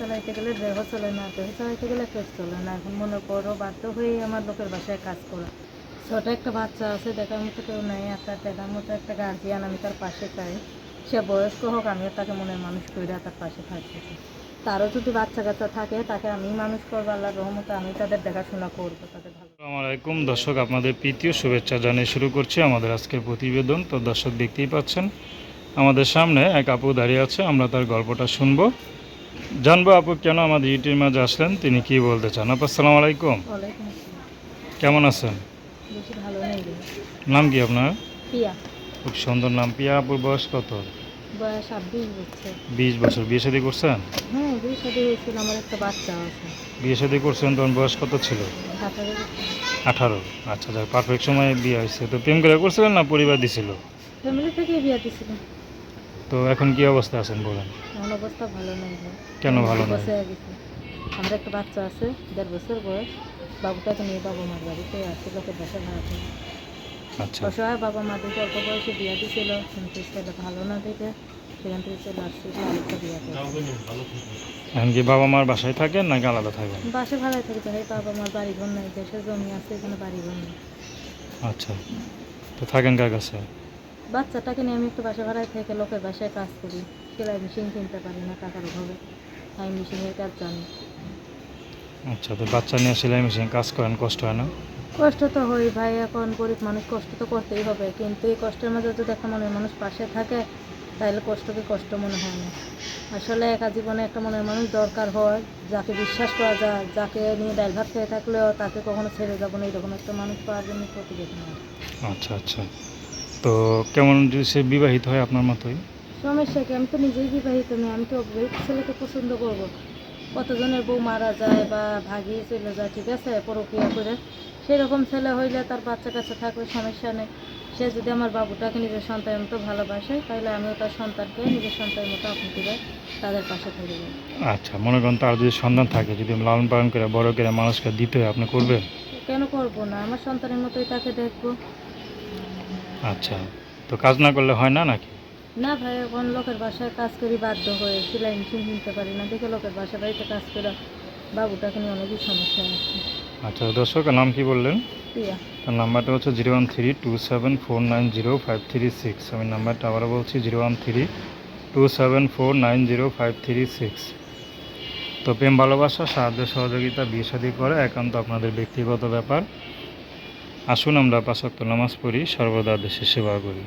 চালাইতে গেলে দেহ চলে না, দেহ চালাইতে গেলে পেট চলে না। এখন মনে করো, বাধ্য হয়ে আমার লোকের বাসায় কাজ করা। ছোট একটা বাচ্চা আছে, দেখার মতো কেউ নেই, আর তার দেখার মতো একটা গার্জিয়ান আমি তার পাশে চাই। সে বয়স্ক হোক, আমিও তাকে মনের মানুষ করে তার পাশে থাকতে তারও যদি বাচ্চা কাচ্চা থাকে, তাকে আমি মানুষ করব, আল্লাহর রহমতে আমি তাদের দেখাশোনা করব, তাদের ভালো আলাইকুম। দর্শক, আপনাদের প্রীতীয় শুভেচ্ছা জানিয়ে শুরু করছি আমাদের আজকের প্রতিবেদন। তো দর্শক, দেখতেই পাচ্ছেন, আমাদের সামনে এক আপু দাঁড়িয়ে আছে, আমরা তার গল্পটা শুনব। জানব আপু কেন আমাদের ইউটিউবের মাঝে আসলেন? তিনি কি বলতে চান? আপু আসসালামু আলাইকুম। কেমন আছেন? নাম কি আপনার? খুব সুন্দর নাম। পিয়া আপুর বয়স কত? বিশ বছর। বিয়ে শাদী করছেন? হ্যাঁ বিয়ে শাদী করছেন তখন বয়স কত ছিল? আঠারো। আঠারো। আচ্ছা যাক পারফেক্ট সময়ে বিয়ে হয়েছে। তো প্রেম করে করছিলেন না পরিবার দিছিল? ফ্যামিলি থেকে বিয়ে দিছিল। তো এখন কি অবস্থা আছেন বলেন? অবস্থা ভালো নাই কেন ভালো? বসে গেছে। আমার একটা বাচ্চা আছে দেড় বছর বয়স। বাবুটাকে নিয়ে বাবা মার বাড়িতে আছে লোকের বাসা ভাড়া আচ্ছা। অসহায় বাবা মা দেখে অল্প বয়সে বিয়ে দিছিল কিন্তু ছেলে ভালো না দেখে সেখান থেকে চলে আসছে আরেকটা বিয়ে করে এখন কি বাবা মার বাসায় থাকেন নাকি আলাদা থাকেন? বাসা ভাড়ায় থাকে তো বাবা মার বাড়ি ঘর নাই দেশের জমি আছে এখানে বাড়ি ঘর নেই। আচ্ছা। তো থাকেন কার কাছে? বাচ্চাটাকে নিয়ে আমি একটু বাসা ভাড়ায় থেকে লোকের বাসায় কাজ করি। সেলাই মেশিন কিনতে পারি না টাকার অভাবে। আমি মেশিনের কাজ জানি। আচ্ছা তো বাচ্চা নিয়ে সেলাই মেশিন কাজ করেন কষ্ট হয় না? কষ্ট তো হই ভাই এখন গরিব মানুষ কষ্ট তো করতেই হবে। কিন্তু এই কষ্টের মাঝে যদি একটা মনের মানুষ পাশে থাকে তাহলে কষ্টকে কষ্ট মনে হয় না। আসলে একা জীবনে একটা মনের মানুষ দরকার হয় যাকে বিশ্বাস করা যায় যাকে নিয়ে ডাল ভাত খেয়ে থাকলেও তাকে কখনো ছেড়ে যাব না। এরকম একটা মানুষ পাওয়ার জন্য প্রতিবেদন হয়। আচ্ছা আচ্ছা। তো কেমন যদি সে বিবাহিত হয় আপনার মতোই? সমস্যা কি? আমি তো নিজেই বিবাহিত নই আমি তো অবিবাহিত ছেলেকে পছন্দ করব। কতজনের বউ মারা যায় বা ভাগিয়ে চলে যায় ঠিক আছে? পরকিয়া করে। সেরকম ছেলে হইলে তার বাচ্চা কাচ্চা থাকলে সমস্যা নেই। সে যদি আমার বাবুটাকে নিজের সন্তানের মতো ভালোবাসে তাহলে আমিও তার সন্তানকে নিজের সন্তানের মতো আপনি করে তাদের পাশে থাকব আচ্ছা মনে করেন তার যদি সন্তান থাকে যদি লালন পালন করে বড় করে মানুষকে দিতে হয় আপনি করবেন? কেন করব না? আমার সন্তানের মতোই তাকে দেখব। আচ্ছা তো কাজ না করলে হয় না নাকি? না ভাই এখন লোকের বাসায় কাজ করি বাধ্য হয়ে সেলাই মেশিন কিনতে পারি না দেখে লোকের বাসা বাড়িতে কাজ করে বাবুটাকে নিয়ে অনেকই সমস্যা আছে। আচ্ছা দর্শক নাম কি বললেন? প্রিয়া। তার নাম্বারটা হচ্ছে zero one three two seven four nine zero five three six. আমি নাম্বারটা আবারও বলছি zero one three two seven four nine zero five three six. তো প্রেম ভালোবাসা সাহায্য সহযোগিতা বিয়ে শাদী করে একান্ত আপনাদের ব্যক্তিগত ব্যাপার। আসুন আমরা পাঁচক্ত নামাজ পড়ি সর্বদা দেশে সেবা করি।